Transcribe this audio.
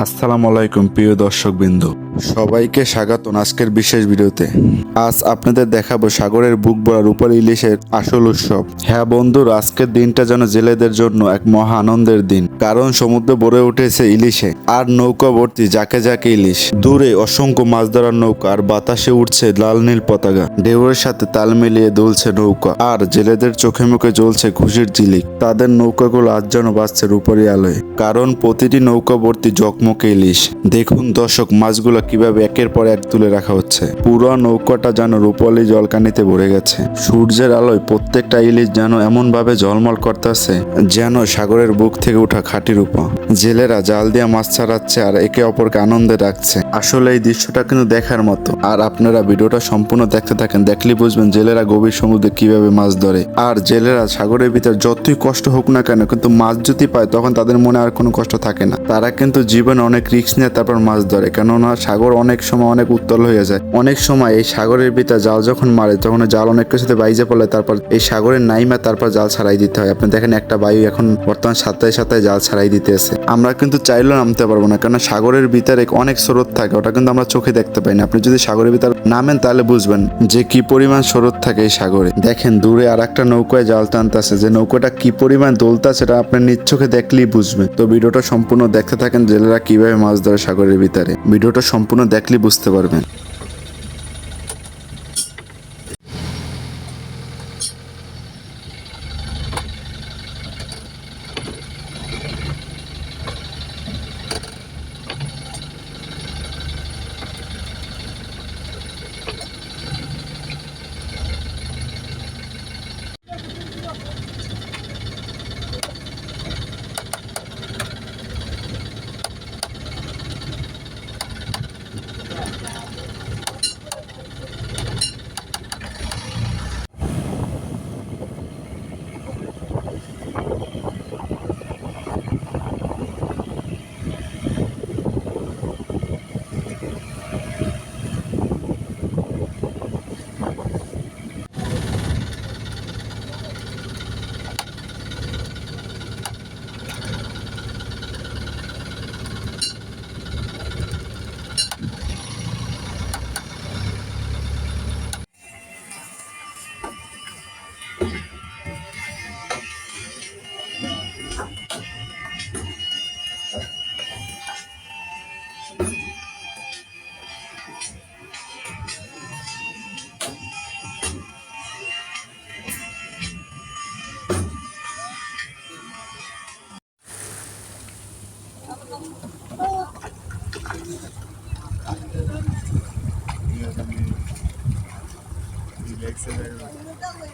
আসসালামু আলাইকুম প্রিয় দর্শক বিন্দু সবাইকে স্বাগতম আজকের বিশেষ ভিডিওতে। আজ আপনাদের দেখাবো সাগরের বুক ভরা রূপালী ইলিশের আসল উৎসব। হ্যাঁ বন্ধুর, আজকের দিনটা যেন জেলেদের জন্য এক মহা আনন্দের দিন। কারণ সমুদ্র ভরে উঠেছে ইলিশে আর নৌকা ভর্তি যাকে যাকে ইলিশ। দূরে অসংখ্য মাছ ধরার নৌকা আর বাতাসে উঠছে লাল নীল পতাকা। ঢেউয়ের সাথে তাল মিলিয়ে দুলছে নৌকা আর জেলেদের চোখে মুখে জ্বলছে খুশির ঝিলিক। তাদের নৌকাগুলো আজ যেন বাঁচছে রূপালী আলোয়। কারণ প্রতিটি নৌকা ভর্তি জকমকে ইলিশ। দেখুন দর্শক, মাছগুলো কীভাবে একের পর এক তুলে রাখা হচ্ছে। পুরো নৌকাটা যেন রূপালী জলকানিতে ভরে গেছে। সূর্যের আলোয় প্রত্যেকটা ইলিশ যেন এমন ভাবে ঝলমল করতেছে যেন সাগরের বুক থেকে ওঠা খাঁটি রূপা। জেলেরা জাল দিয়ে মাছ ছাড়াচ্ছে আর একে অপরকে আনন্দে রাখছে। আসলে এই দৃশ্যটা কিন্তু দেখার মতো। আর আপনারা ভিডিওটা সম্পূর্ণ দেখতে থাকেন, দেখলেই বুঝবেন জেলেরা গভীর সমুদ্রে কীভাবে মাছ ধরে। আর জেলেরা সাগরের ভিতর যতই কষ্ট হোক না কেন, কিন্তু মাছ যদি পায়, তখন তাদের মনে আর কোনো কষ্ট থাকে না। তারা কিন্তু জীবনে অনেক রিস্ক নিয়ে তারপর মাছ ধরে। কেননা সাগর অনেক সময় অনেক উত্তল হয়ে যায়। অনেক সময় এই সাগরের ভিতর জাল যখন মারে, তখন জাল অনেক কিছুতে বাইজে পড়লে তারপর এই সাগরের নাইমা তারপর জাল ছাড়াই দিতে হয়। আপনি দেখেন একটা বায়ু এখন বর্তমান সাতায় সাতায় জাল ছাড়াই দিতে আছে। আমরা কিন্তু চাইলেও নামতে পারব না কারণ সাগরের ভিতরে অনেক স্রোত থাকে, ওটা কিন্তু আমরা চোখে দেখতে পাই না। আপনি যদি সাগরের ভিতর নামেন তাহলে বুঝবেন যে কি পরিমাণ স্রোত থাকে এই সাগরে। দেখেন দূরে আর একটা নৌকায় জাল টানতেছে, যে নৌকাটা কি পরিমাণ দোলতা সেটা আপনি নিজ চোখে দেখলেই বুঝবেন। তো ভিডিওটা সম্পূর্ণ দেখতে থাকেন জেলেরা কীভাবে মাছ ধরে সাগরের ভিতরে। ভিডিওটা সম্পূর্ণ দেখলে বুঝতে পারবেন। excellent.